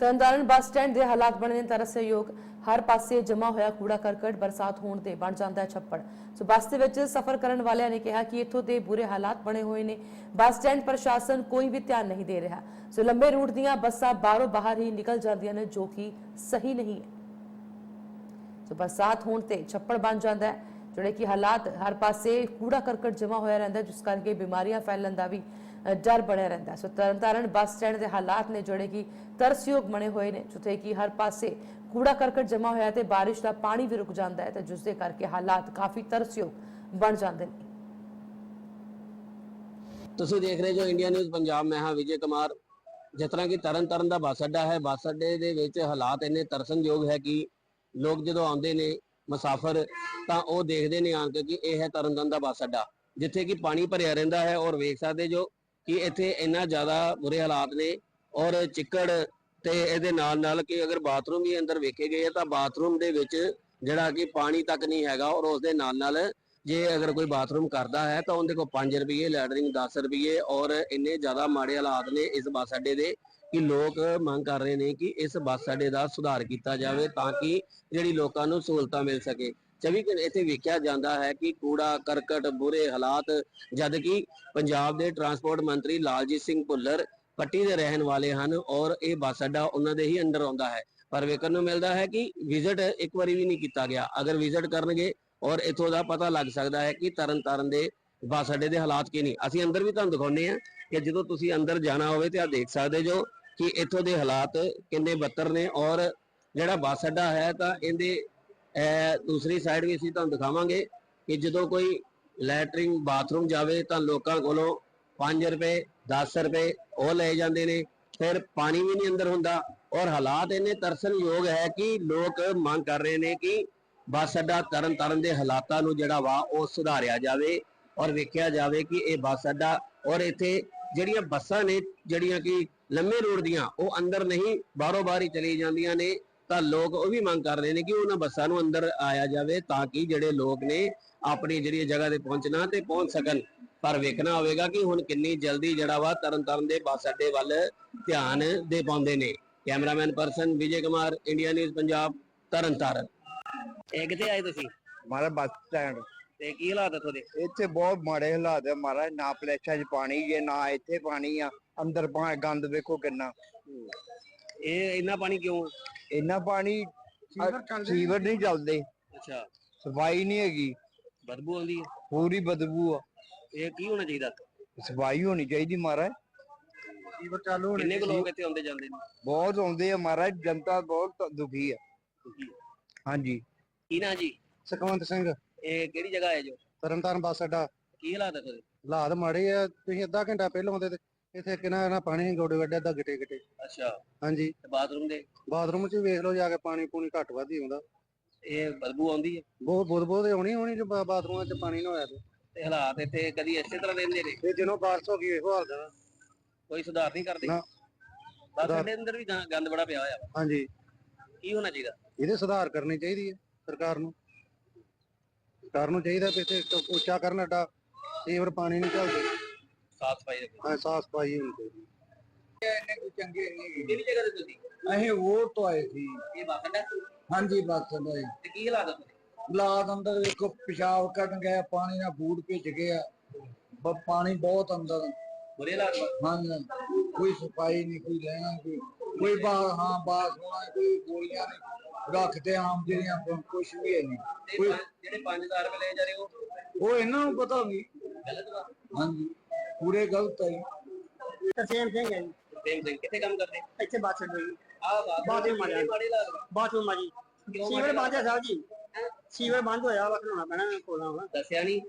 Tarn Taran bus stand ਦੇ ਹਾਲਾਤ ਬਣੇ ਤਰਸਯੋਗ ਹਰ ਪਾਸੇ ਜਮਾ ਹੋਇਆ ਕੂੜਾ ਕਰਕਟ, ਬਰਸਾਤ ਹੋਣ ਤੇ ਬਣ ਜਾਂਦਾ ਹੈ ਛੱਪੜ। ਸੋ ਬੱਸ ਦੇ ਵਿੱਚ ਸਫ਼ਰ ਕਰਨ ਵਾਲਿਆਂ ਨੇ ਕਿਹਾ ਕਿ ਇੱਥੋਂ ਦੇ ਬੁਰੇ ਹਾਲਾਤ ਬਣੇ ਹੋਏ ਨੇ। ਬੱਸ ਸਟੈਂਡ ਪ੍ਰਸ਼ਾਸਨ ਕੋਈ ਵੀ ਧਿਆਨ ਨਹੀਂ ਦੇ ਰਿਹਾ। ਸੋ ਲੰਬੇ ਰੂਟ ਦੀਆਂ ਬੱਸਾਂ ਬਾਹਰੋਂ ਬਾਹਰ ਹੀ ਨਿਕਲ ਜਾਂਦੀਆਂ ਨੇ, ਜੋ ਕਿ ਸਹੀ ਨਹੀਂ ਹੈ। ਸੋ ਬਰਸਾਤ ਹੋਣ ਤੇ ਛੱਪੜ ਬਣ ਜਾਂਦਾ ਹੈ, ਜਿਹੜੇ ਕਿ ਹਾਲਾਤ ਹਰ ਪਾਸੇ ਕੂੜਾ ਕਰਕਟ ਜਮਾ ਹੋਇਆ ਰਹਿੰਦਾ ਜਿਸ ਕਰਕੇ ਬਿਮਾਰੀਆਂ ਫੈਲਣ ਦਾ ਵੀ ਡਰ ਬਣਿਆ ਰਹਿੰਦਾ ਹੈ। ਸੋ ਤਰਨਤਾਰਨ ਬੱਸ ਸਟੈਂਡ ਦੇ ਹਾਲਾਤ ਨੇ ਜਿਹੜੇ ਕਿ ਤਰਸਯੋਗ ਬਣੇ ਹੋਏ ਨੇ, ਜਿੱਥੇ ਕਿ ਹਰ ਪਾਸੇ ਕੂੜਾ ਕਰਕਟ ਜਮਾ ਹੋਇਆ ਤੇ ਬਾਰਿਸ਼ ਦਾ ਪਾਣੀ ਵੀ ਰੁਕ ਜਾਂਦਾ ਹੈ ਤੇ ਜਿਸ ਦੇ ਕਰਕੇ ਹਾਲਾਤ ਕਾਫੀ ਤਰਸਯੋਗ ਬਣ ਜਾਂਦੇ ਨੇ ਤੁਸੀਂ ਦੇਖ ਰਹੇ ਜੋ ਇੰਡੀਆ ਨਿਊਜ਼ ਪੰਜਾਬ, ਮੈਂ ਹਾਂ ਵਿਜੇ ਕੁਮਾਰ ਜਿਸ ਤਰ੍ਹਾਂ ਕਿ ਤਰਨ ਤਾਰਨ ਦਾ ਬੱਸ ਅੱਡਾ ਹੈ, ਬੱਸ ਅੱਡੇ ਦੇ ਵਿੱਚ ਹਾਲਾਤ ਇੰਨੇ ਤਰਸਨਯੋਗ ਹੈ ਕਿ ਲੋਕ ਜਦੋਂ ਆਉਂਦੇ ਨੇ ਮੁਸਾਫਰ, ਤਾਂ ਉਹ ਦੇਖਦੇ ਨੇ ਆਣ ਕੇ ਕਿ ਇਹ ਹੈ ਤਰਨ ਤਾਰਨ ਦਾ ਬੱਸ ਅੱਡਾ, ਜਿੱਥੇ ਕਿ ਪਾਣੀ ਭਰਿਆ ਰਹਿੰਦਾ ਹੈ ਔਰ ਵੇਖ ਸਕਦੇ ਜੋ ਕਿ ਇੱਥੇ ਇੰਨਾ ਜ਼ਿਆਦਾ ਬੁਰੇ ਹਾਲਾਤ ਨੇ ਔਰ ਚਿੱਕੜ ਤੇ ਇਹਦੇ ਨਾਲ ਨਾਲ ਕਿ ਅਗਰ ਬਾਥਰੂਮ ਵੀ ਅੰਦਰ ਵੇਖੇ ਗਏ ਤਾਂ ਬਾਥਰੂਮ ਦੇ ਵਿੱਚ ਜਿਹੜਾ ਕਿ ਪਾਣੀ ਤੱਕ ਨਹੀਂ ਹੈਗਾ ਔਰ ਉਸ ਦੇ ਨਾਲ ਨਾਲ ਜੇ ਅਗਰ ਕੋਈ ਬਾਥਰੂਮ ਕਰਦਾ ਹੈ, ਤਾਂ ਉਹਦੇ ਕੋਲ 5 ਰੁਪਏ ਲੈਟਰਿੰਗ 10 ਰੁਪਏ ਔਰ ਇੰਨੇ ਜ਼ਿਆਦਾ ਮਾੜੇ ਹਾਲਾਤ ਨੇ ਇਸ ਬੱਸ ਅੱਡੇ ਦੇ ਕਿ ਲੋਕ ਮੰਗ ਕਰ ਰਹੇ ਨੇ ਕਿ ਇਸ ਬੱਸ ਅੱਡੇ ਦਾ ਸੁਧਾਰ ਕੀਤਾ ਜਾਵੇ ਤਾਂ ਕਿ ਜਿਹੜੀ ਲੋਕਾਂ ਨੂੰ ਸਹੂਲਤਾਂ ਮਿਲ ਸਕੇ। 24 ਘੰਟੇ ਇੱਥੇ ਵੇਖਿਆ ਜਾਂਦਾ ਹੈ ਕਿ ਕੂੜਾ, ਕਰਕਟ, ਬੁਰੇ ਹਾਲਾਤ, ਜਦ ਕਿ ਪੰਜਾਬ ਦੇ ਟਰਾਂਸਪੋਰਟ ਮੰਤਰੀ ਲਾਲਜੀਤ ਸਿੰਘ ਭੁੱਲਰ ਪੱਟੀ ਦੇ ਰਹਿਣ ਵਾਲੇ ਹਨ ਔਰ ਇਹ ਬੱਸ ਅੱਡਾ ਉਹਨਾਂ ਦੇ ਹੀ ਅੰਡਰ ਆਉਂਦਾ ਹੈ। ਪਰ ਵੇਖਣ ਨੂੰ ਮਿਲਦਾ ਹੈ ਕਿ ਵਿਜ਼ਿਟ ਇੱਕ ਵਾਰੀ ਵੀ ਨਹੀਂ ਕੀਤਾ ਗਿਆ। ਅਗਰ ਵਿਜ਼ਿਟ ਕਰਨਗੇ ਔਰ ਇਥੋਂ ਦਾ ਪਤਾ ਲੱਗ ਸਕਦਾ ਹੈ ਕਿ ਤਰਨ ਤਾਰਨ ਦੇ ਬੱਸ ਅੱਡੇ ਦੇ ਹਾਲਾਤ ਕੀ ਨਹੀਂ ਅਸੀਂ ਅੰਦਰ ਵੀ ਤੁਹਾਨੂੰ ਦਿਖਾਉਂਦੇ ਹਾਂ ਕਿ ਜਦੋਂ ਤੁਸੀਂ ਅੰਦਰ ਜਾਣਾ ਹੋਵੇ ਤੇ ਆ ਦੇਖ ਸਕਦੇ ਜੋ ਕਿ ਇੱਥੋਂ ਦੇ ਹਾਲਾਤ ਕਿੰਨੇ ਬੱਤਰ ਨੇ ਔਰ ਜਿਹੜਾ ਬੱਸ ਅੱਡਾ ਹੈ ਤਾਂ ਇਹਦੇ ਅਹ, ਦੂਸਰੀ ਸਾਈਡ ਵੀ ਅਸੀਂ ਤੁਹਾਨੂੰ ਦਿਖਾਵਾਂਗੇ ਕਿ ਜਦੋਂ ਕੋਈ ਲੈਟਰਿੰਗ ਬਾਥਰੂਮ ਜਾਵੇ ਤਾਂ ਲੋਕਾਂ ਕੋਲੋਂ 5 ਰੁਪਏ 10 ਰੁਪਏ ਉਹ ਲਏ ਜਾਂਦੇ ਨੇ। ਫਿਰ ਪਾਣੀ ਵੀ ਨਹੀਂ ਅੰਦਰ ਹੁੰਦਾ ਔਰ ਹਾਲਾਤ ਇੰਨੇ ਤਰਸਨਯੋਗ ਹੈ ਕਿ ਲੋਕ ਮੰਗ ਕਰ ਰਹੇ ਨੇ ਕਿ ਬੱਸ ਅੱਡਾ ਤਰਨ ਤਾਰਨ ਦੇ ਹਾਲਾਤਾਂ ਨੂੰ ਜਿਹੜਾ ਵਾ ਉਹ ਸੁਧਾਰਿਆ ਜਾਵੇ ਔਰ ਵੇਖਿਆ ਜਾਵੇ ਕਿ ਇਹ ਬੱਸ ਅੱਡਾ ਔਰ ਇੱਥੇ ਜਿਹੜੀਆਂ ਬੱਸਾਂ ਨੇ ਜਿਹੜੀਆਂ ਕਿ ਲੰਮੇ ਰੋਡ ਦੀਆਂ ਉਹ ਅੰਦਰ ਨਹੀਂ ਬਾਹਰੋਂ ਬਾਹਰ ਹੀ ਚਲੀ ਜਾਂਦੀਆਂ ਨੇ। ਤਾਂ ਲੋਕ ਉਹ ਵੀ ਮੰਗ ਕਰ ਰਹੇ ਨੇ ਕਿ ਉਹਨਾਂ ਬੱਸਾਂ ਨੂੰ ਅੰਦਰ ਆਇਆ ਜਾਵੇ ਤਾਂ ਕਿ ਜਿਹੜੇ ਲੋਕ ਨੇ ਆਪਣੀ ਜਿਹੜੀ ਜਗ੍ਹਾ ਤੇ ਪਹੁੰਚਣਾ ਤੇ ਪਹੁੰਚ ਸਕਣ। ਪਰ ਵੇਖਣਾ ਹੋਵੇਗਾ ਕਿ ਹੁਣ ਕਿੰਨੀ ਜਲਦੀ ਜਿਹੜਾ ਵਾ ਤਰਨ ਤਾਰਨ ਦੇ ਬੱਸ ਅੱਡੇ ਵੱਲ ਧਿਆਨ ਦੇ ਪਾਉਂਦੇ ਨੇ। Cameraman person Vijay Kumar India news Punjab Tarn Taran ਇਹ ਕਿੱਥੇ ਆਏ ਤੁਸੀਂ? ਮਾਰਾ ਬੱਸ ਸਟੈਂਡ। ਤੇ ਕੀ ਹਾਲਾਤ ਇੱਥੋਂ ਦੇ ਇੱਥੇ ਬਹੁਤ ਮਾੜੇ ਹਾਲਾਤ ਆ ਮਹਾਰਾਜ ਨਾ ਪਲੇਛਾਂ 'ਚ ਪਾਣੀ ਜੇ ਨਾ ਇੱਥੇ ਪਾਣੀ ਆ। ਅੰਦਰ ਪਾ ਗੰਦ ਵੇਖੋ ਕਿੰਨਾ। ਇਹ ਇੰਨਾ ਪਾਣੀ ਕਿਉਂ ਇੰਨਾ ਪਾਣੀ ਸੀਵਰ ਨਹੀਂ ਚੱਲਦੇ। ਅੱਛਾ। ਸਫ਼ਾਈ ਨਹੀਂ ਹੈਗੀ। ਬਦਬੂ ਆਉਂਦੀ ਹੈ। ਪੂਰੀ ਬਦਬੂ ਆ। ਇਹ ਕੀ ਹੋਣਾ ਚਾਹੀਦਾ? ਸਫ਼ਾਈ ਹੋਣੀ ਚਾਹੀਦੀ ਮਹਾਰਾਜ। ਸੀਵਰ ਚਾਲੂ ਕਿੰਨੇ ਕੁ ਲੋਕ ਇੱਥੇ ਆਉਂਦੇ ਜਾਂਦੇ ਨੇ? ਬਹੁਤ ਆਉਂਦੇ ਆ ਮਹਾਰਾਜ ਜਨਤਾ ਬਹੁਤ ਦੁਖੀ ਆ। ਹਾਂਜੀ। ਕੀ ਨਾ ਜੀ? ਸੁਖਵੰਤ ਸਿੰਘ। ਇਹ ਕਿਹੜੀ ਜਗ੍ਹਾ ਹੈ ਜੋ? ਤਰਨਤਾਰਨ ਬੱਸ ਅੱਡਾ। ਕੀ ਹਾਲਾਤ ਹੈ ਤੁਹਾਡੇ? ਹਾਲਾਤ ਮਾੜੇ ਆ। ਤੁਸੀਂ ਅੱਧਾ ਘੰਟਾ ਪਹਿਲਾਂ ਆਉਂਦੇ ਤੇ ਇੱਥੇ ਕਿੰਨਾ ਨਾ ਪਾਣੀ ਗੋਡੇ ਗੱਡੇ ਦਾ ਗਿੱਟੇ ਗਿੱਟੇ। ਅੱਛਾ। ਹਾਂਜੀ। ਤੇ ਬਾਥਰੂਮ ਦੇ? ਬਾਥਰੂਮ 'ਚ ਵੀ ਵੇਖ ਲਓ ਜਾ ਕੇ ਪਾਣੀ ਪੂਣੀ ਘੱਟ ਵੱਧ ਹੀ ਆਉਂਦਾ ਇਹ ਬਦਬੂ ਆਉਂਦੀ ਹੈ? ਬਹੁਤ ਬਹੁਤ ਬਹੁਤ ਆਉਣੀ ਆਉਣੀ ਜੇ ਬਾ- ਬਾਥਰੂਮਾਂ 'ਚ ਪਾਣੀ ਨਾ ਹੋਇਆ ਤੇ। ਤੇ ਹਾਲਾਤ ਇੱਥੇ ਕਦੀ ਇਸੇ ਤਰ੍ਹਾਂ ਰਹਿੰਦੇ ਨੇ? ਤੇ ਜਦੋਂ ਬਾਰਿਸ਼ ਹੋ ਗਈ ਇਹੋ ਹਾਲ ਦਾ। ਕੋਈ ਸੁਧਾਰ ਨਹੀਂ ਕਰਦੇ? ਨਾ। ਬਸ ਸਾਡੇ ਅੰਦਰ ਵੀ ਗੰ- ਗੰਦ ਬੜਾ ਪਿਆ ਹੋਇਆ ਵਾ। ਹਾਂਜੀ। ਕੀ ਹੋਣਾ ਚਾਹੀਦਾ? ਇਹਦੇ ਸੁਧਾਰ ਕਰਨੀ ਚਾਹੀਦੀ ਹੈ ਸਰਕਾਰ ਨੂੰ। ਸਰਕਾਰ ਨੂੰ ਚਾਹੀਦਾ ਕਿ ਇੱਥੇ ਇੱਕ ਉੱਚਾ ਕਰਨ ਅੱਡਾ ਸੀਵਰ ਪਾਣੀ ਨਹੀਂ ਚੱਲਦੇ। ਸਾਫ਼ ਸਫ਼ਾਈ ਰੱਖੋ। ਹਾਂ ਸਾਫ਼ ਸਫ਼ਾਈ ਹੋਣੀ ਚਾਹੀਦੀ। ਚੰਗੇ ਕਿਹੜੀ ਜਗ੍ਹਾ ਤੇ ਤੁਸੀਂ? ਅਸੀਂ ਵੋਟ ਤੋਂ ਆਏ ਸੀ। ਇਹ ਬਾਤ ਹੈ ਹਾਂਜੀ ਬੱਸ ਦੇ ਤੇ ਕੀ ਹਾਲਾਤ ਹੈ ਤੁਹਾਡੇ? ਲਾਦ ਅੰਦਰ ਵੇਖੋ ਪਿਸ਼ਾਬ ਕਰਨ ਗਏ ਪਾਣੀ ਨਾਲ ਬੂਟ ਭਿੱਜ ਗਏ ਆ। ਬ- ਪਾਣੀ ਬਹੁਤ ਅੰਦਰ ਬੁਰੇ ਹਾਲਾਤ ਵਾ? ਹਾਂ ਕੋਈ ਸਫ਼ਾਈ ਨਹੀਂ ਕੋਈ ਲੈਣਾ ਕੋਈ। ਕੋਈ ਬਾ ਹਾਂ ਬਾਸ ਹੋਣਾ ਕੋਈ ਗੋਲੀਆਂ ਨਹੀਂ ਰੱਖਦੇ ਆਮ ਜਿਹੜੀਆਂ ਕੁਝ ਵੀ ਹੈ ਨਹੀਂ। ਤੇ ਕੋਈ ਪੰਜ- ਜਿਹੜੇ 5000 ਰੁਪਏ ਲਏ ਜਾ ਰਹੇ ਉਹ ਉਹ ਇਹਨਾਂ ਨੂੰ ਪਤਾ ਨਹੀਂ ਗਲਤ ਵਾ। ਹਾਂਜੀ। ਪੂਰੇ ਗਲਤ ਹੈ ਤਰਸੇਮ ਸਿੰਘ ਹੈ ਜੀ। ਪ੍ਰੇਮ ਸਿੰਘ ਕਿੱਥੇ ਕੰਮ ਕਰਦੇ? ਇੱਥੇ ਜੀ। ਆ ਬਾਥਰੂਮ ਆ ਮਾੜੇ ਹਾਲਾਤ ਵਾ। ਬਾਥਰੂਮ ਆ ਜੀ। ਕਿਉਂ ਸੀਵਰ ਮਾੜੇ ਬੰਦ ਹੈ? ਸਾਹਿਬ ਜੀ। ਸੀਵਰ ਬੰਦ ਹੋਇਆ ਵਾ ਖਲਾਉਣਾ ਪੈਣਾ ਕੋਲਾਂ ਵਾ। ਦੱਸਿਆ ਨਹੀਂ?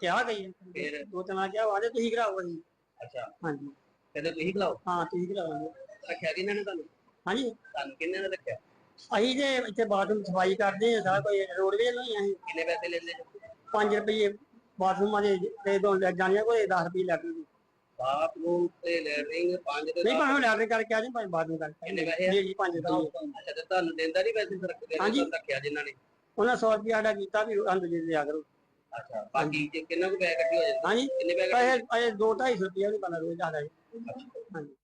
ਕਿਹਾ ਗਈ ਫਿਰ? ਦੋ ਤਿੰਨ ਕਿਹਾ ਵਾਦੇ ਤੁਸੀਂ ਕਰਾਓ ਅਸੀਂ। ਅੱਛਾ। ਹਾਂਜੀ। ਕਦੇ ਤੁਸੀਂ ਖਿਲਾਓ ਹਾਂ ਤੁਸੀਂ ਕਰਾਵਾਂਗੇ ਰੱਖਿਆ ਕਿਹਨਾਂ ਨੇ ਤੁਹਾਨੂੰ? ਹਾਂਜੀ। ਤੁਹਾਨੂੰ ਕਿੰਨੇ ਨੇ ਰੱਖਿਆ? ਅਸੀਂ ਜੇ ਇੱਥੇ ਬਾਥਰੂਮ ਸਫ਼ਾਈ ਕਰਦੇ ਹਾਂ ਸਾਰਾ ਕੋਈ ਰੋਡਵੇਜ ਨਹੀਂ ਅਸੀਂ। ਕਿੰਨੇ ਪੈਸੇ ਲੈਂਦੇ ਨੇ? 5 ਰੁਪਏ ਬਾਥਰੂਮਾਂ ਦੇ ਦੇ ਦੋ ਜਾਣੀਆਂ ਕੋਈ 10 ਰੁਪਏ ਲੱਗ ਬਾਥਰੂਮ ਤੇ ਲੈਟਰਿੰਗ ਪੰਜ ਦੇ ਨਹੀਂ ਭਾਵੇਂ ਲੈਟਰ ਕਰਕੇ ਆ ਜੀ ਭਾਵੇਂ ਬਾਥਰੂਮ ਕਰਕੇ ਕਿੰਨੇ ਪੈਸੇ ਆ? ਜੀ ਜੀ 5 ਰੁਪਏ ਅੱਛਾ ਤੇ ਤੁਹਾਨੂੰ ਦਿੰਦਾ ਨਹੀਂ ਪੈਸੇ ਸਰਕਾਰ ਹਾਂਜੀ। ਦੇ ਰੱਖਿਆ ਜਿਨ੍ਹਾਂ ਨੇ? ਉਹਨਾਂ 100 ਰੁਪਏ ਸਾਡਾ ਕੀਤਾ ਵੀ ਅੰਦਰ ਜੀ ਲਿਆ ਕਰੋ। ਅੱਛਾ ਬਾਕੀ ਜੇ ਕਿੰਨਾ ਕੁ ਪੈਸੇ ਇਕੱਠੇ ਹੋ ਜਾਂਦੇ? ਹਾਂਜੀ ਕਿੰਨੇ ਪੈਸੇ ਪੈਸੇ ਅਜੇ 2 250 ਰੁਪਏ ਵੀ ਬਣਾ ਰੋਜ਼ ਆਦਾ ਜੀ ਹਾਂਜੀ।